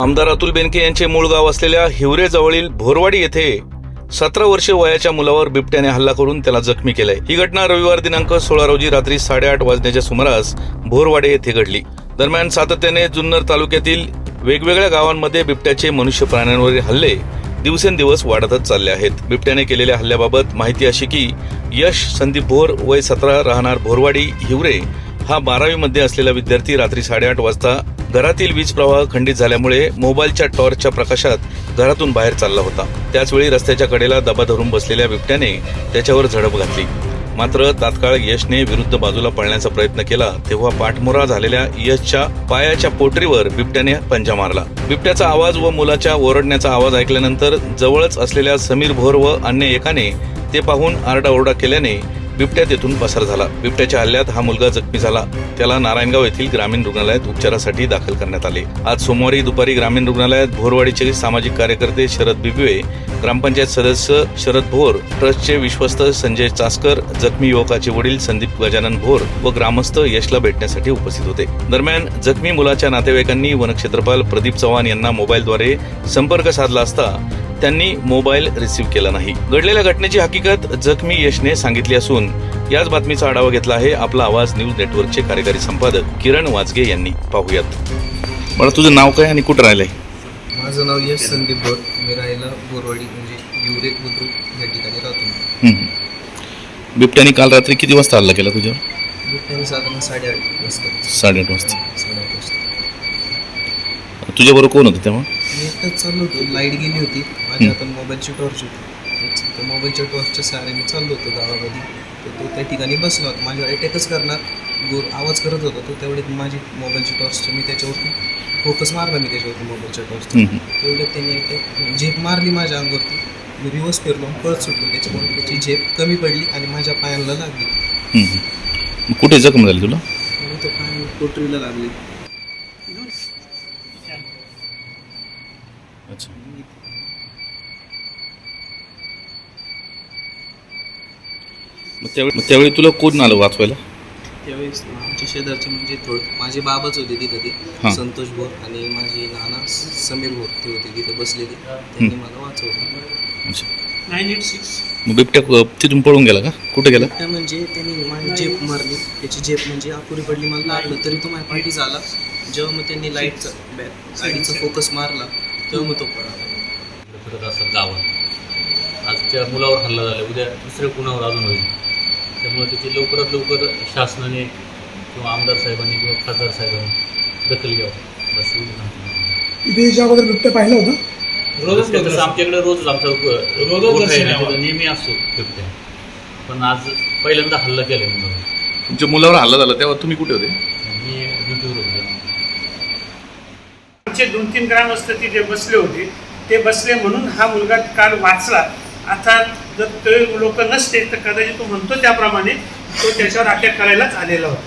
आमदार अतुल बेनके यांचे मूळ गाव असलेल्या हिवरे जवळील भोरवाडी येथे सतरा वर्षे वयाच्या मुलावर बिबट्याने हल्ला करून त्याला जखमी केलाय. ही घटना रविवार दिनांक सोळा रोजी रात्री साडेआठ वाजण्याच्या सुमारास भोरवाडे येथे घडली. दरम्यान सातत्याने जुन्नर तालुक्यातील वेगवेगळ्या गावांमध्ये बिबट्याचे मनुष्य प्राण्यांवरील हल्ले दिवसेंदिवस वाढतच चालले आहेत. बिबट्याने केलेल्या हल्ल्याबाबत माहिती अशी की यश संदीप भोर वय सतरा राहणार भोरवाडी हिवरे हा बारावीमध्ये असलेला विद्यार्थी रात्री साडेआठ वाजता घरातील वीज प्रवाह खंडित झाल्यामुळे मोबाईलच्या टॉर्चच्या प्रकाशात घरातून बाहेर चालला होता. त्याचवेळी रस्त्याच्या कडेला दबा धरून बसलेल्या बिबट्याने त्याच्यावर झडप घातली. मात्र तात्काळ यशने विरुद्ध बाजूला पळण्याचा प्रयत्न केला तेव्हा पाठमोरा झालेल्या यशच्या पायाच्या पोटरीवर बिबट्याने पंजा मारला. बिबट्याचा आवाज व मुलाच्या ओरडण्याचा आवाज ऐकल्यानंतर जवळच असलेल्या समीर भोर व अन्य एकाने ते पाहून आरडाओरडा केल्याने बिबट्या तेथून पसार झाला. बिबट्याच्या हल्ल्यात हा मुलगा जखमी झाला. त्याला नारायणगाव येथील ग्रामीण रुग्णालयात उपचारासाठी दाखल करण्यात आले. आज सोमवारी दुपारी ग्रामीण रुग्णालयात भोरवाडीचे सामाजिक कार्यकर्ते शरद बिबवे ग्रामपंचायत सदस्य शरद भोर ट्रस्टचे विश्वस्त संजय चासकर जखमी युवकाचे वडील संदीप गजानन भोर व ग्रामस्थ यशला भेटण्यासाठी उपस्थित होते. दरम्यान जखमी मुलाच्या नातेवाईकांनी वनक्षेत्रपाल प्रदीप चव्हाण यांना मोबाईलद्वारे संपर्क साधला असता त्यांनी मोबाईल रिसीव्ह केला नाही. घडलेल्या घटनेची हकीकत जखमी यशने सांगितली असून याच बातमीचा आढावा घेतला आहे आपला आवाज न्यूज नेटवर्कचे कार्यकारी संपादक किरण वाजगे यांनी. पाहूयात. मला तुझं नाव काय आणि कुठं राहिलंय? माझं नाव यश संदीप बोर मी राहायला बोरवाडी म्हणजे युरे बुद्रुक या ठिकाणी राहतो. हम्म. बिबट्याने काल रात्री किती वाजता हल्ला केला तुझ्यावर? बिबट्याने साधारण साडेआठ वाजता. साडेआठ वाजता. साडेआठ वाजता. तुझ्याबरोबर कोण होतं तेव्हा? एकटाच चाललो होतो. लाइट गेली होती. माझ्या हातात मोबाईलची टॉर्च होती. त्या मोबाईलच्या टॉर्चच्या सहारे मी चाललो होतो गावामध्ये. तर तो त्या ठिकाणी बसला होता. माझ्यावर अटॅकच करणार गोर आवाज करत होता. तो तेवढ्यात माझी मोबाईलची टॉर्च मी त्याच्यावरती फोकस मारला मी त्याच्यावरती मोबाईलच्या टॉर्च. तेवढ्यात त्याने अटॅक झेप मारली माझ्या अंगावरती. मी रिवर्स फिरलो पळत सुटलो. त्याच्यामुळे त्याची झेप कमी पडली आणि माझ्या पायांना लागली. कुठे जखम झाली तुला? पाय पोटरीला लागली. अच्छा मग त्यावेळी मग त्यावेळी तुला कोण आलं वाचवायला? त्यावेळेस आमच्या शेजारचे म्हणजे थोडं माझे बाबाच होते तिथं हां. ते संतोष भोर आणि माझे नाना स- समीर भोर ते होते तिथे बसलेले त्यांनी मला वाचवलं. अच्छा. Nine eight six. मग बिबट्या क- तिथून पळून गेला का? कुठे गेला? त्या म्हणजे त्यांनी माझी झेप मारली. त्याची झेप म्हणजे अपुरी पडली. मला लागलं तरी तो माझ्या पाठीच आला. जेव्हा मग त्यांनी लाईटचा बॅ- गाडीचा फोकस मारला. तेव्हा मग तो फिरत असतात गावात. आज त्या मुलावर हल्ला झाला. उद्या दुसऱ्या कुणावर अजून होईल? त्यामुळे त्याची लवकरात लवकर शासनाने किंवा आमदार साहेबांनी किंवा खासदार साहेबांनी दखल घ्यावं. बस. इथे याच्या अगोदर बिबट्या पाहिला होता? रस्त्यात तसं आमच्याकडे रोज आमचा रोजच. तिथं नेहमी असतो. बिबट्या पण आज पहिल्यांदा हल्ला केला मुलावर तुमच्या मुलावर हल्ला झाला. तेव्हा तुम्ही कुठे होते? मी ड्युटीवर होतो. आमचे दोन तीन ग्रामस्थ तिथे बसले होते. ते बसले म्हणून हा मुलगा काल वाचला. आता जर ते लोक नसते तर कदाचित तो म्हणतो त्याप्रमाणे तो त्याच्यावर अटॅक करायलाच आलेला होता.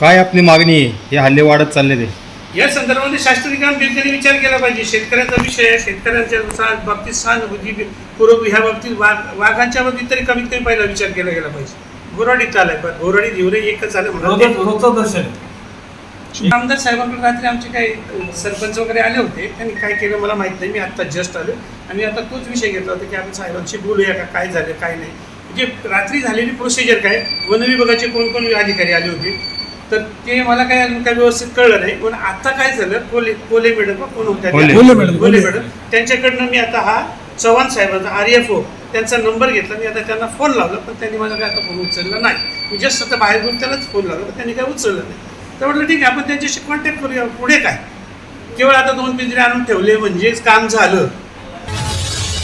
काय आपली मागणी? आहे हे हल्ले वाढत चालले ते. या संदर्भामध्ये शास्त्रीय त्यांनी विचार केला पाहिजे. शेतकऱ्याचा विषय आहे. शेतकऱ्यांच्या सा- बाबतीत सहानुभूती पूर्व ह्या बाबतीत वाघ वाघांच्या बाबतीत तरी कमीत कमी पहिला विचार केला गेला पाहिजे. गोराडीत आलाय पण गोराडी धिवरे एकच आलं म्हणून आमदार साहेबांकडे रात्री आमचे काही सरपंच वगैरे आले होते. त्यांनी काय केलं मला माहीत नाही. मी आता जस्ट आलो. आणि आता तोच विषय घेतला होता की आपण साहेबांशी बोलूया का काय झालं काय नाही. म्हणजे रात्री झालेली प्रोसिजर काय? वन विभागाचे कोण कोण अधिकारी आले होते. तर ते मला काय अजून काही व्यवस्थित कळलं नाही. पण आता काय झालं कोले कोले मॅडम कोण होत्या. कोल्हे मॅडम, त्यांच्याकडनं मी आता हा चव्हाण साहेबांचा आर एफ ओ त्यांचा नंबर घेतला. मी आता त्यांना फोन लावला पण त्यांनी माझा काय आता फोन उचलला नाही. मी जस्ट आता बाहेर घेऊन त्यालाच फोन लावला पण त्यांनी काय उचललं नाही. तर म्हटलं ठीक आहे आपण त्यांच्याशी कॉन्टॅक्ट करूया. पुढे काय? केवळ आता दोन पिंजरे आणून ठेवले म्हणजेच काम झालं.